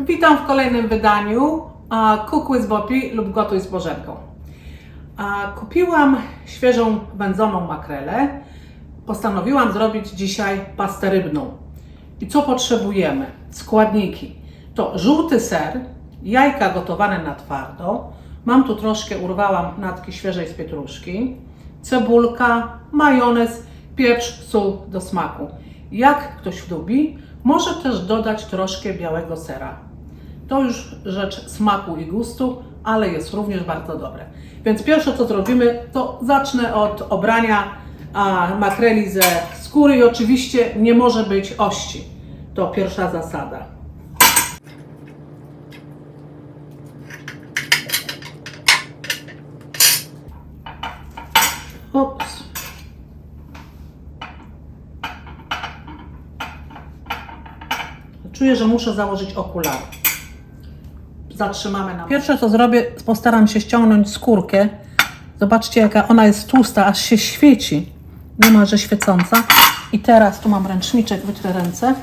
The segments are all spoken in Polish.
Witam w kolejnym wydaniu Cook with Bobby lub Gotuj z Bożenką. Kupiłam świeżą wędzoną makrelę. Postanowiłam zrobić dzisiaj pastę rybną. I co potrzebujemy? Składniki. To żółty ser, jajka gotowane na twardo. Mam tu troszkę, urwałam natki świeżej z pietruszki, cebulka, majonez, pieprz, sól do smaku. Jak ktoś lubi, może też dodać troszkę białego sera. To już rzecz smaku i gustu, ale jest również bardzo dobre. Więc pierwsze co zrobimy, to zacznę od obrania a, makreli ze skóry i oczywiście nie może być ości. To pierwsza zasada. Ups. Czuję, że muszę założyć okulary. Zatrzymamy na. Pierwsze co zrobię, postaram się ściągnąć skórkę. Zobaczcie, jaka ona jest tłusta, aż się świeci. Niemalże świecąca. I teraz tu mam ręczniczek, wytrę ręce,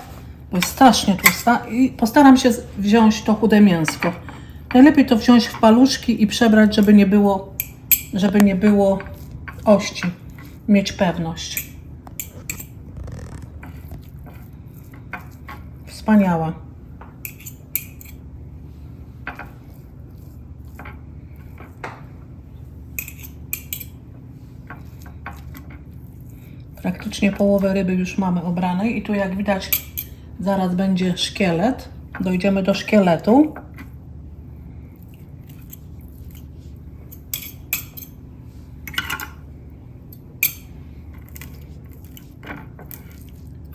bo jest strasznie tłusta. I postaram się wziąć to chude mięsko. Najlepiej to wziąć w paluszki i przebrać, żeby nie było, żeby nie było ości. Mieć pewność. Wspaniała. Praktycznie połowę ryby już mamy obranej i tu jak widać zaraz będzie szkielet. Dojdziemy do szkieletu.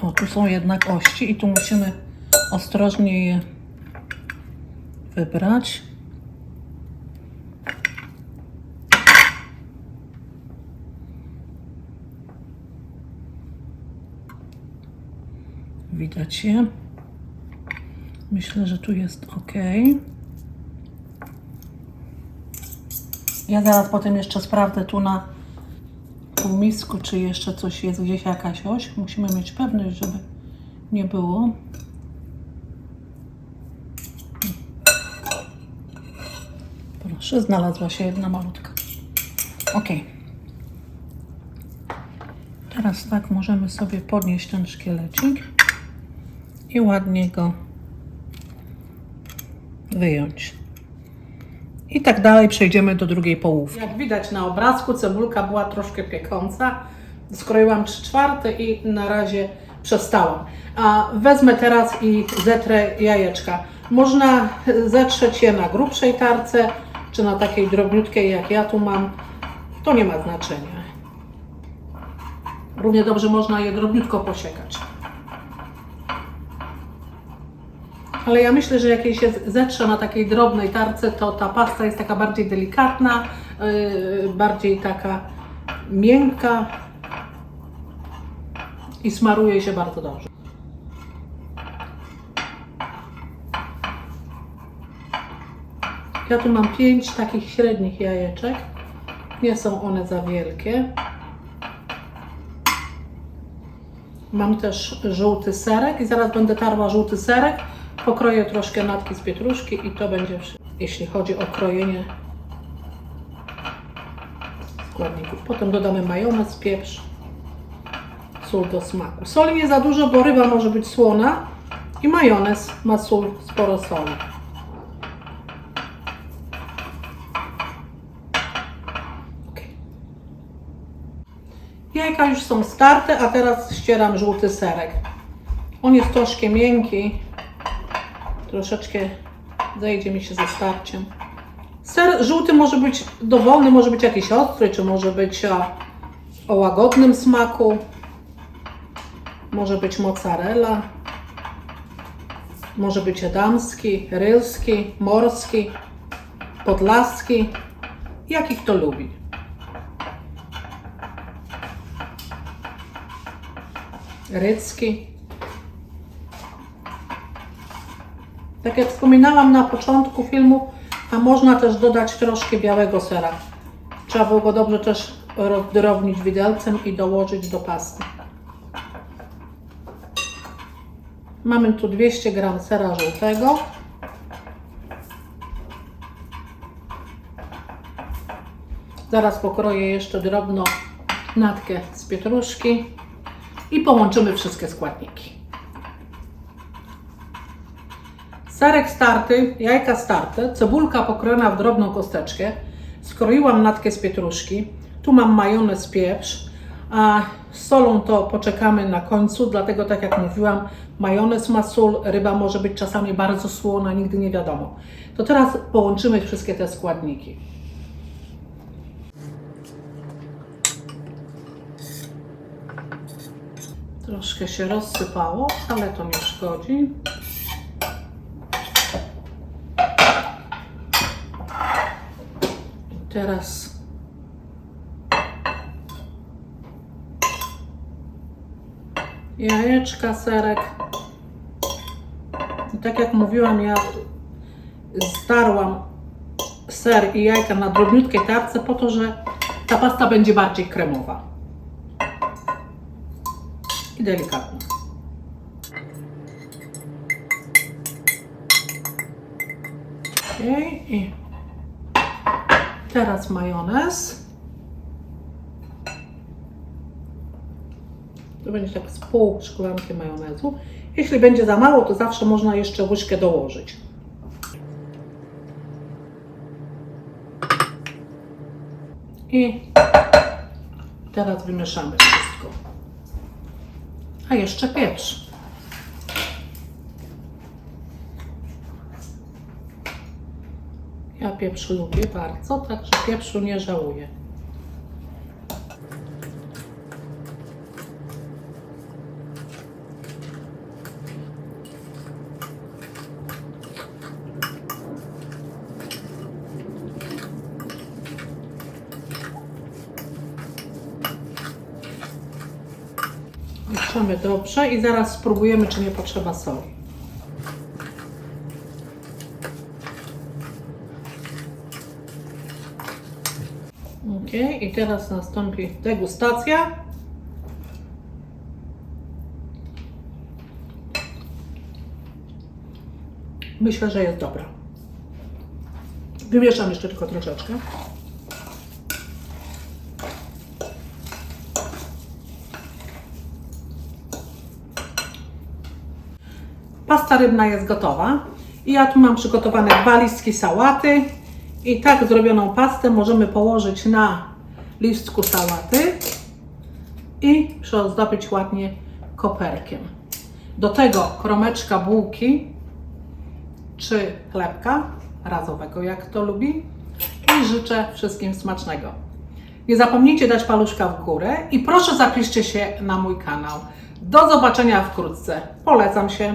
O, tu są jednak ości i tu musimy ostrożnie je wybrać. Widać je. Myślę, że tu jest ok. Ja zaraz potem jeszcze sprawdzę tu na półmisku, czy jeszcze coś jest, gdzieś jakaś oś. Musimy mieć pewność, żeby nie było. Proszę, znalazła się jedna malutka. Ok. Teraz tak możemy sobie podnieść ten szkielecik i ładnie go wyjąć. I tak dalej przejdziemy do drugiej połówki. Jak widać na obrazku, cebulka była troszkę piekąca. Skroiłam 3 czwarte i na razie przestałam. A wezmę teraz i zetrę jajeczka. Można zetrzeć je na grubszej tarce, czy na takiej drobniutkiej jak ja tu mam. To nie ma znaczenia. Równie dobrze można je drobniutko posiekać. Ale ja myślę, że jak jej się zetrze na takiej drobnej tarce, to ta pasta jest taka bardziej delikatna, yy, bardziej taka miękka i smaruje się bardzo dobrze. Ja tu mam pięć takich średnich jajeczek. Nie są one za wielkie. Mam też żółty serek i zaraz będę tarła żółty serek. Pokroję troszkę natki z pietruszki i to będzie, jeśli chodzi o krojenie składników. Potem dodamy majonez, pieprz, sól do smaku. Soli nie za dużo, bo ryba może być słona i majonez ma sól, sporo soli. Jajka już są starte, a teraz ścieram żółty serek. On jest troszkę miękki, troszeczkę zejdzie mi się ze starciem. Ser żółty może być dowolny, może być jakiś ostry, czy może być a, o łagodnym smaku. Może być mozzarella. Może być edamski, rylski, morski, podlaski. Jaki kto lubi. Rycki. Tak jak wspominałam na początku filmu, a można też dodać troszkę białego sera. Trzeba było go dobrze też rozdrobnić widelcem i dołożyć do pasty. Mamy tu 200 gram sera żółtego. Zaraz pokroję jeszcze drobno natkę z pietruszki i połączymy wszystkie składniki. Serek starty, jajka starte, cebulka pokrojona w drobną kosteczkę. Skroiłam natkę z pietruszki. Tu mam majonez, pieprz. A z solą to poczekamy na końcu, dlatego tak jak mówiłam, majonez ma sól, ryba może być czasami bardzo słona, nigdy nie wiadomo. To teraz połączymy wszystkie te składniki. Troszkę się rozsypało, ale to nie szkodzi. Teraz jajeczka, serek. I tak jak mówiłam, ja starłam ser i jajka na drobniutkiej tarce po to, że ta pasta będzie bardziej kremowa i delikatna. Okej, i teraz majonez. To będzie tak z pół szklanki majonezu. Jeśli będzie za mało, to zawsze można jeszcze łyżkę dołożyć. I teraz wymieszamy wszystko. A jeszcze pieprz. Ja pieprz lubię bardzo, także pieprzu nie żałuję. Mieszamy dobrze i zaraz spróbujemy, czy nie potrzeba soli. Ok, i teraz nastąpi degustacja. Myślę, że jest dobra. Wymieszam jeszcze tylko troszeczkę. Pasta rybna jest gotowa. I ja tu mam przygotowane dwa listki sałaty. I tak zrobioną pastę możemy położyć na listku sałaty i przyozdobić ładnie koperkiem. Do tego kromeczka bułki czy chlebka razowego, jak kto lubi. I życzę wszystkim smacznego. Nie zapomnijcie dać paluszka w górę i proszę zapiszcie się na mój kanał. Do zobaczenia wkrótce. Polecam się.